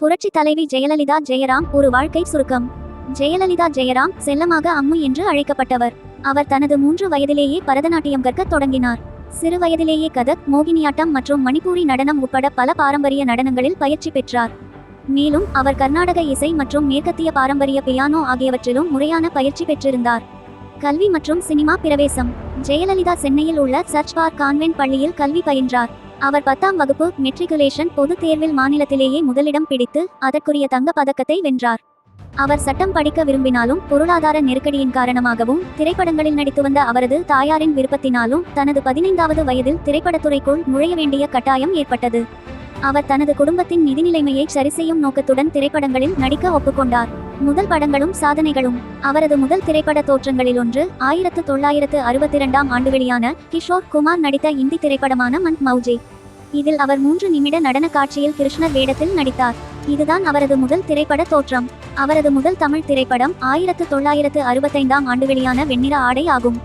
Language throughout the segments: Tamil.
புரட்சி தலைவி ஜெயலலிதா ஜெயராம் ஒரு வாழ்க்கை சுருக்கம். ஜெயலலிதா ஜெயராம் செல்லமாக அம்மு என்று அழைக்கப்பட்டவர். அவர் தனது மூன்று வயதிலேயே பரதநாட்டியம் கற்கத் தொடங்கினார். சிறு வயதிலேயே கதக் மோகினியாட்டம் மற்றும் மணிப்பூரி நடனம் உட்பட பல பாரம்பரிய நடனங்களில் பயிற்சி பெற்றார். மேலும் அவர் கர்நாடக இசை மற்றும் மேற்கத்திய பாரம்பரிய பியானோ ஆகியவற்றிலும் முறையான பயிற்சி பெற்றிருந்தார். கல்வி மற்றும் சினிமா பிரவேசம். ஜெயலலிதா சென்னையில் உள்ள சர்ச் பார்க் கான்வென்ட் பள்ளியில் கல்வி பயின்றார். அவர் பத்தாம் வகுப்பு மெட்ரிகுலேஷன் பொதுத் தேர்வில் மாநிலத்திலேயே முதலிடம் பிடித்து அதற்குரிய தங்க பதக்கத்தை வென்றார். அவர் சட்டம் படிக்க விரும்பினாலும் பொருளாதார நெருக்கடியின் காரணமாகவும் திரைப்படங்களில் நடித்து வந்த அவரது தாயாரின் விருப்பத்தினாலும் தனது பதினைந்தாவது வயதில் திரைப்படத்துறைக்குள் நுழைய வேண்டிய கட்டாயம் ஏற்பட்டது. அவர் தனது குடும்பத்தின் நிதி நிலைமையை சரிசெய்யும் நோக்கத்துடன் திரைப்படங்களில் நடிக்க ஒப்புக்கொண்டார். முதல் படங்களும் சாதனைகளும் அவரது முதல் திரைப்பட தோற்றங்களில் ஒன்று ஆயிரத்து தொள்ளாயிரத்து அறுபத்தி இரண்டாம் ஆண்டு வெளியான கிஷோர் குமார் நடித்த இந்தி திரைப்படமான மந்த் மௌஜி. இதில் அவர் மூன்று நிமிட நடன காட்சியில் கிருஷ்ணர் வேடத்தில் நடித்தார். இதுதான் அவரது முதல் திரைப்பட தோற்றம். அவரது முதல் தமிழ் திரைப்படம் ஆயிரத்து தொள்ளாயிரத்து அறுபத்தைந்தாம் ஆண்டு வெளியான வெண்ணிற ஆடை ஆகும்.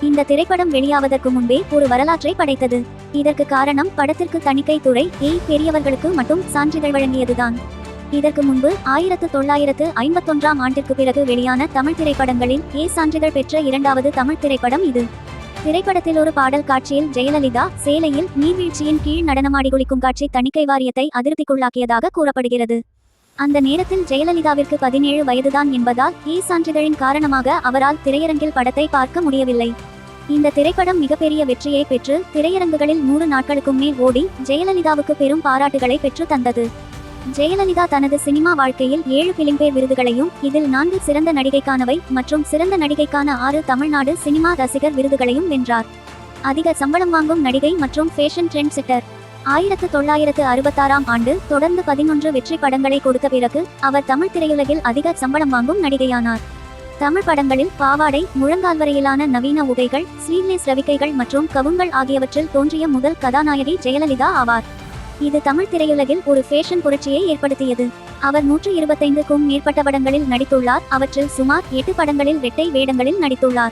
இந்த திரைப்படம் வெளியாவதற்கு முன்பே ஒரு வரலாற்றை படைத்தது. இதற்கு காரணம் படத்திற்கு தணிக்கை துறை ஏய் பெரியவர்களுக்கு மட்டும் சான்றிதழ் வழங்கியதுதான். இதற்கு முன்பு ஆயிரத்து தொள்ளாயிரத்து ஐம்பத்தொன்றாம் ஆண்டிற்கு பிறகு வெளியான தமிழ் திரைப்படங்களில் ஏ. சான்றிதழ் பெற்ற இரண்டாவது தமிழ் திரைப்படம் இது. திரைப்படத்தில் ஒரு பாடல் காட்சியில் ஜெயலலிதா சேலையில் நீர்வீழ்ச்சியின் கீழ் நடனமாடி குளிக்கும் காட்சி தணிக்கை வாரியத்தை அதிருப்திக்குள்ளாக்கியதாக கூறப்படுகிறது. அந்த நேரத்தில் ஜெயலலிதாவிற்கு பதினேழு வயதுதான் என்பதால் ஈ. சான்றிதழின் காரணமாக அவரால் திரையரங்கில் படத்தை பார்க்க முடியவில்லை. இந்த திரைப்படம் மிகப்பெரிய வெற்றியை பெற்று திரையரங்குகளில் நூறு நாட்களுக்கும் மேல் ஓடி ஜெயலலிதாவுக்கு பெரும் பாராட்டுகளை பெற்று தந்தது. ஜெயலலிதா தனது சினிமா வாழ்க்கையில் ஏழு பிலிம்பேர் விருதுகளையும் இதில் நான்கு சிறந்த நடிகைக்கானவை மற்றும் சிறந்த நடிகைக்கான ஆறு தமிழ்நாடு சினிமா ரசிகர் விருதுகளையும் வென்றார். அதிக சம்பளம் வாங்கும் நடிகை மற்றும் ஃபேஷன் ட்ரெண்ட் செட்டர் ஆயிரத்து தொள்ளாயிரத்து அறுபத்தாறாம் ஆண்டு தொடர்ந்து பதினொன்று வெற்றி படங்களை கொடுத்த பிறகு அவர் தமிழ் திரையுலகில் அதிக சம்பளம் வாங்கும் நடிகையானார். தமிழ் படங்களில் பாவாடை முழங்கால் வரையிலான நவீன உடைகள் ஸ்லீவ்லெஸ் ரவிக்கைகள் மற்றும் கவுங்கள் ஆகியவற்றில் தோன்றிய முதல் கதாநாயகி ஜெயலலிதா ஆவார். இது தமிழ் திரையுலகில் ஒரு ஃபேஷன் புரட்சியை ஏற்படுத்தியது. அவர் நூற்று இருபத்தைந்துக்கும் மேற்பட்ட படங்களில் நடித்துள்ளார். அவற்றில் சுமார் எட்டு படங்களில் வெட்டை வேடங்களில் நடித்துள்ளார்.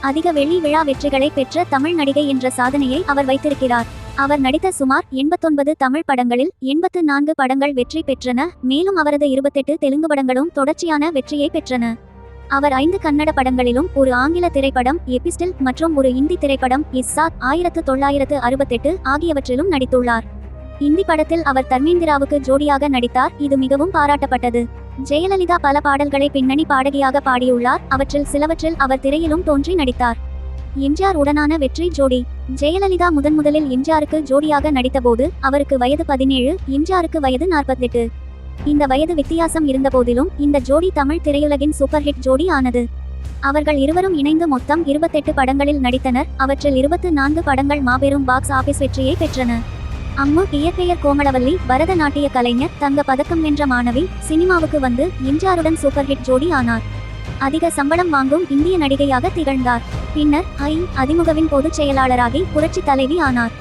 அதிக வெள்ளி விழா வெற்றிகளை பெற்ற தமிழ் நடிகை என்ற சாதனையை அவர் வைத்திருக்கிறார். அவர் நடித்த சுமார் எண்பத்தொன்பது தமிழ் படங்களில் எண்பத்து நான்கு படங்கள் வெற்றி பெற்றன. மேலும் அவரது இருபத்தெட்டு தெலுங்கு படங்களும் தொடர்ச்சியான வெற்றியை பெற்றன. அவர் ஐந்து கன்னட படங்களிலும் ஒரு ஆங்கில திரைப்படம் எபிஸ்டில் மற்றும் ஒரு இந்தி திரைப்படம் இஸ்ஸாத் ஆயிரத்து தொள்ளாயிரத்து அறுபத்தெட்டு ஆகியவற்றிலும் நடித்துள்ளார். இந்தி படத்தில் அவர் தர்மேந்திராவுக்கு ஜோடியாக நடித்தார். இது மிகவும் பாராட்டப்பட்டது. ஜெயலலிதா பல பாடல்களை பின்னணி பாடகியாக பாடியுள்ளார். அவற்றில் சிலவற்றில் அவர் திரையிலும் தோன்றி நடித்தார். எம்ஜிஆர் உடனான வெற்றி ஜோடி. ஜெயலலிதா முதன் முதலில் எம்ஜிஆருக்கு ஜோடியாக நடித்தபோது அவருக்கு வயது பதினேழு எம்ஜிஆருக்கு வயது நாற்பத்தெட்டு. இந்த வயது வித்தியாசம் இருந்தபோதிலும் இந்த ஜோடி தமிழ் திரையுலகின் சூப்பர் ஹிட் ஜோடி ஆனது அவர்கள் இருவரும் இணைந்து மொத்தம் இருபத்தெட்டு படங்களில் நடித்தனர். அவற்றில் இருபத்து நான்கு படங்கள் மாபெரும் பாக்ஸ் ஆபீஸ் வெற்றியை பெற்றன. அம்மு இயற்பெயர் கோமளவல்லி பரதநாட்டிய கலைஞர் தங்க பதக்கம் வென்ற மாணவி சினிமாவுக்கு வந்து எம்ஜிஆருடன் சூப்பர் ஹிட் ஜோடி ஆனார். அதிக சம்பளம் வாங்கும் இந்திய நடிகையாக திகழ்ந்தார். பின்னர் ஐ. அதிமுகவின் பொதுச் செயலாளராகி புரட்சி தலைவி ஆனார்.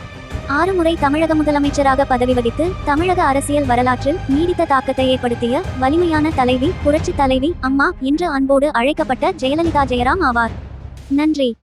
ஆறு முறை தமிழக முதலமைச்சராக பதவி வகித்து தமிழக அரசியல் வரலாற்றில் நீடித்த தாக்கத்தை ஏற்படுத்திய வலிமையான தலைவி புரட்சி தலைவி அம்மா என்று அன்போடு அழைக்கப்பட்ட ஜெயலலிதா ஜெயராம் ஆவார். நன்றி.